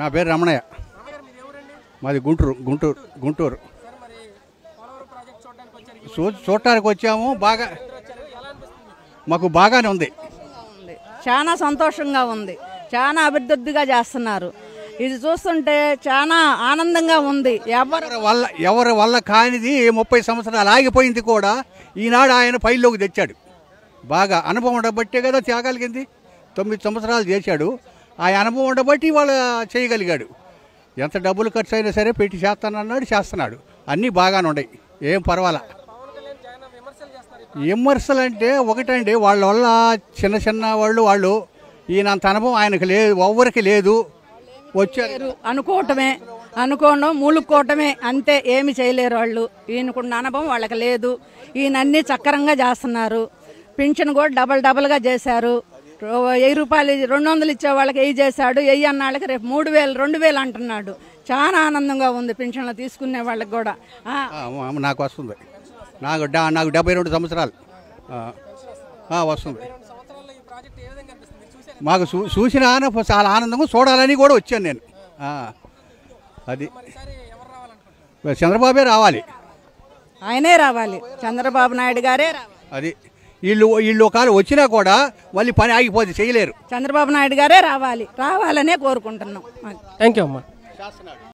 నా పేరు రమణయ్య. మాది గుంటూరు గుంటూరు గుంటూరు. సార్ మరి పోలవరం ప్రాజెక్ట్ చూడడానికి వచ్చారు చూ చూడటానికి వచ్చాము బాగా మీకు? బాగానే ఉంది. చాలా సంతోషంగా ఉంది. చాలా అభివృద్ధిగా చేస్తున్నారు. ఇది చూస్తుంటే చాలా ఆనందంగా ఉంది. ఎవరు ఎవరి వల్ల ఎవరి వల్ల కానిది ముప్పై సంవత్సరాలు ఆగిపోయింది కూడా ఈనాడు ఆయన పైలోకి తెచ్చాడు. బాగా అనుభవం ఉండబట్టే కదా త్యాగాలిగింది తొమ్మిది సంవత్సరాలు చేశాడు. ఆ అనుభవం ఉండబట్టి వాళ్ళు చేయగలిగాడు. ఎంత డబ్బులు ఖర్చు అయినా సరే పెట్టి చేస్తానన్నాడు చేస్తున్నాడు. అన్నీ బాగానే ఉన్నాయి. ఏం పర్వాలా. విమర్శలు అంటే ఒకటండి వాళ్ళ వల్ల చిన్న చిన్న వాళ్ళు వాళ్ళు ఈయనంత అనుభవం ఆయనకు లేదు ఎవ్వరికి లేదు. వచ్చారు. అనుకోవటమే. అనుకోవడం మూలుక్కోవటమే. అంతే ఏమి చేయలేరు వాళ్ళు. ఈయనకున్న అనుభవం వాళ్ళకి లేదు. ఈయనన్నీ చక్కరంగా చేస్తున్నారు. పింఛన్ కూడా డబల్ డబల్గా చేశారు. వెయ్యి రూపాయలు రెండు వందలు ఇచ్చే వాళ్ళకి వెయ్యి చేశాడు వెయ్యి అన్న వాళ్ళకి రేపు మూడు వేలు రెండు వేలు అంటున్నాడు. చాలా ఆనందంగా ఉంది పింఛన్లు తీసుకునే వాళ్ళకి కూడా. నాకు వస్తుంది. నాకు డా- నాకు డెబ్బై రెండు సంవత్సరాలు. వస్తుంది. మాకు చూసిన చాలా ఆనందంగా చూడాలని కూడా వచ్చాను నేను. అది. చంద్రబాబే రావాలి. ఆయనే రావాలి. చంద్రబాబు నాయుడు గారే అది. వీళ్ళు వీళ్ళు ఒకవేళ వచ్చినా కూడా మళ్ళీ పని ఆగిపోతే చేయలేరు. చంద్రబాబు నాయుడు గారే రావాలి. రావాలనే కోరుకుంటున్నాం. థ్యాంక్ యూ అమ్మా.